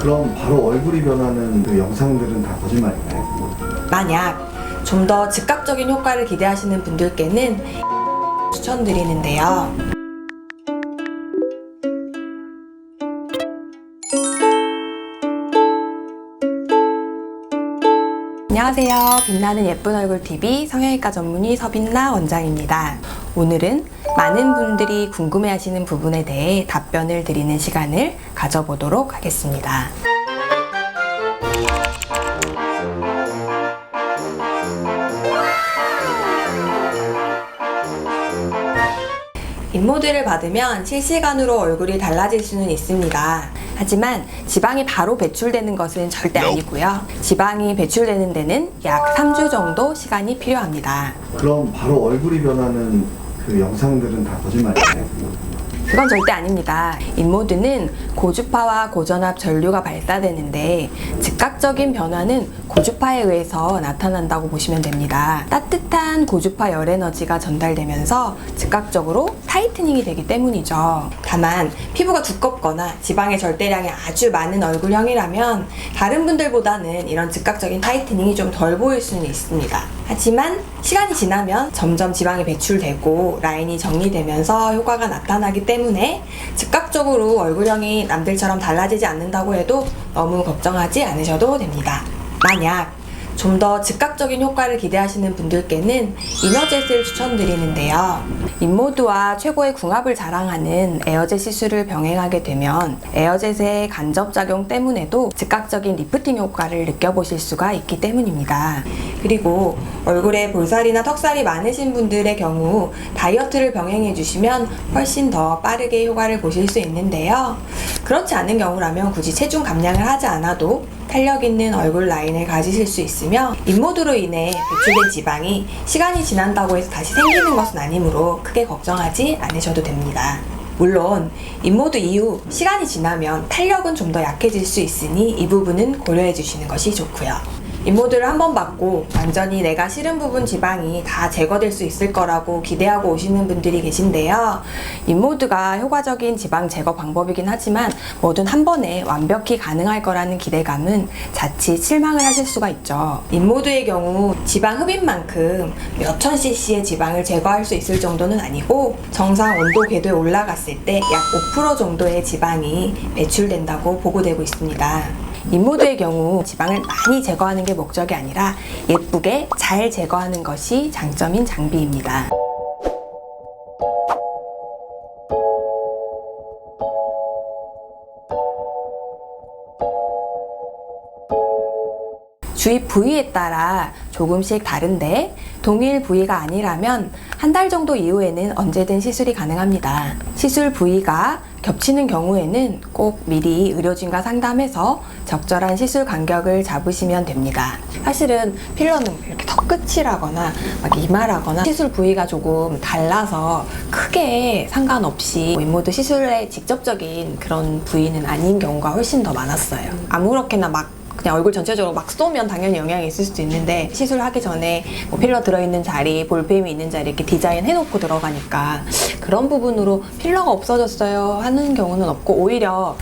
그럼 바로 얼굴이 변하는 그 영상들은 다 거짓말인가요? 만약 좀 더 즉각적인 효과를 기대하시는 분들께는 추천드리는데요. 안녕하세요. 빛나는 예쁜 얼굴 TV 성형외과 전문의 서빛나 원장입니다. 오늘은 많은 분들이 궁금해하시는 부분에 대해 답변을 드리는 시간을 가져보도록 하겠습니다. 인모드를 받으면 실시간으로 얼굴이 달라질 수는 있습니다. 하지만 지방이 바로 배출되는 것은 절대 아니고요. 지방이 배출되는 데는 약 3주 정도 시간이 필요합니다. 그럼 바로 얼굴이 변하는 그 영상들은 다 거짓말인가요? 그건 절대 아닙니다. 인모드는 고주파와 고전압 전류가 발사되는데 즉각적인 변화는 고주파에 의해서 나타난다고 보시면 됩니다. 따뜻한 고주파 열 에너지가 전달되면서 즉각적으로 타이트닝이 되기 때문이죠. 다만 피부가 두껍거나 지방의 절대량이 아주 많은 얼굴형이라면 다른 분들보다는 이런 즉각적인 타이트닝이 좀 덜 보일 수는 있습니다. 하지만 시간이 지나면 점점 지방이 배출되고 라인이 정리되면서 효과가 나타나기 때문에 즉각적으로 얼굴형이 남들처럼 달라지지 않는다고 해도 너무 걱정하지 않으셔도 됩니다. 만약 좀 더 즉각적인 효과를 기대하시는 분들께는 이너젯을 추천드리는데요. 인모드와 최고의 궁합을 자랑하는 에어젯 시술을 병행하게 되면 에어젯의 간접작용 때문에도 즉각적인 리프팅 효과를 느껴보실 수가 있기 때문입니다. 그리고 얼굴에 볼살이나 턱살이 많으신 분들의 경우 다이어트를 병행해 주시면 훨씬 더 빠르게 효과를 보실 수 있는데요. 그렇지 않은 경우라면 굳이 체중 감량을 하지 않아도 탄력 있는 얼굴 라인을 가지실 수 있으며 인모드로 인해 배출된 지방이 시간이 지난다고 해서 다시 생기는 것은 아니므로 크게 걱정하지 않으셔도 됩니다. 물론 인모드 이후 시간이 지나면 탄력은 좀 더 약해질 수 있으니 이 부분은 고려해 주시는 것이 좋고요. 인모드를 한번 받고 완전히 내가 싫은 부분 지방이 다 제거될 수 있을 거라고 기대하고 오시는 분들이 계신데요. 인모드가 효과적인 지방 제거 방법이긴 하지만 뭐든 한 번에 완벽히 가능할 거라는 기대감은 자칫 실망을 하실 수가 있죠. 인모드의 경우 지방 흡입만큼 몇천 cc의 지방을 제거할 수 있을 정도는 아니고 정상 온도 궤도에 올라갔을 때 약 5% 정도의 지방이 배출된다고 보고되고 있습니다. 인모드의 경우 지방을 많이 제거하는 게 목적이 아니라 예쁘게 잘 제거하는 것이 장점인 장비입니다. 주입 부위에 따라 조금씩 다른데 동일 부위가 아니라면 한 달 정도 이후에는 언제든 시술이 가능합니다. 시술 부위가 겹치는 경우에는 꼭 미리 의료진과 상담해서 적절한 시술 간격을 잡으시면 됩니다. 사실은 필러는 이렇게 턱 끝이라거나 막 이마라거나 시술 부위가 조금 달라서 크게 상관없이 인모드 시술에 직접적인 그런 부위는 아닌 경우가 훨씬 더 많았어요. 아무렇게나 막 그냥 얼굴 전체적으로 막 쏘면 당연히 영향이 있을 수도 있는데 시술하기 전에 뭐 필러 들어있는 자리, 볼펜이 있는 자리 이렇게 디자인 해놓고 들어가니까 그런 부분으로 필러가 없어졌어요 하는 경우는 없고 오히려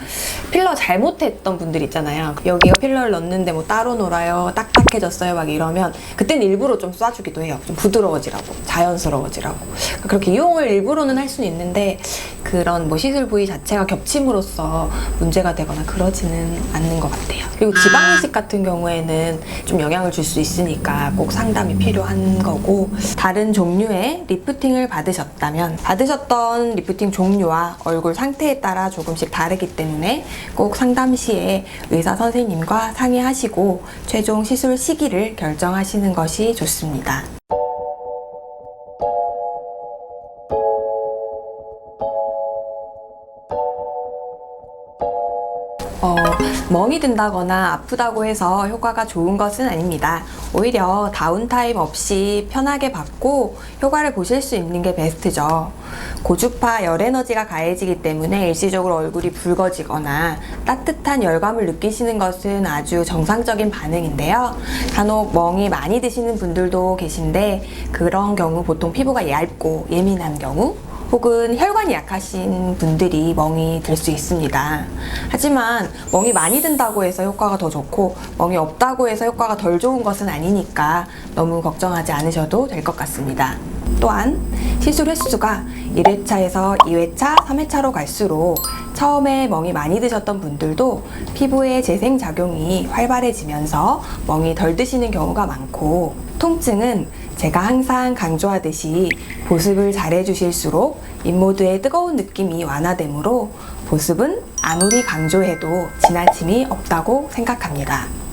필러 잘못했던 분들 있잖아요. 여기가 필러를 넣는데 뭐 따로 놀아요, 딱딱해졌어요 막 이러면 그땐 일부러 좀 쏴주기도 해요. 좀 부드러워지라고, 자연스러워지라고. 그러니까 그렇게 이용을 일부러는 할 수는 있는데 그런 뭐 시술 부위 자체가 겹침으로써 문제가 되거나 그러지는 않는 것 같아요. 그리고 지방 이식 같은 경우에는 좀 영향을 줄 수 있으니까 꼭 상담이 필요한 거고 다른 종류의 리프팅을 받으셨다면 받으셨던 리프팅 종류와 얼굴 상태에 따라 조금씩 다르기 때문에 꼭 상담 시에 의사 선생님과 상의하시고 최종 시술 시기를 결정하시는 것이 좋습니다. 어, 멍이 든다거나 아프다고 해서 효과가 좋은 것은 아닙니다. 오히려 다운타임 없이 편하게 받고 효과를 보실 수 있는 게 베스트죠. 고주파 열 에너지가 가해지기 때문에 일시적으로 얼굴이 붉어지거나 따뜻한 열감을 느끼시는 것은 아주 정상적인 반응인데요. 간혹 멍이 많이 드시는 분들도 계신데 그런 경우 보통 피부가 얇고 예민한 경우 혹은 혈관이 약하신 분들이 멍이 들 수 있습니다. 하지만 멍이 많이 든다고 해서 효과가 더 좋고 멍이 없다고 해서 효과가 덜 좋은 것은 아니니까 너무 걱정하지 않으셔도 될 것 같습니다. 또한 시술 횟수가 1회차에서 2회차, 3회차로 갈수록 처음에 멍이 많이 드셨던 분들도 피부의 재생 작용이 활발해지면서 멍이 덜 드시는 경우가 많고 통증은 제가 항상 강조하듯이 보습을 잘 해주실수록 잇모드의 뜨거운 느낌이 완화되므로 보습은 아무리 강조해도 지나침이 없다고 생각합니다.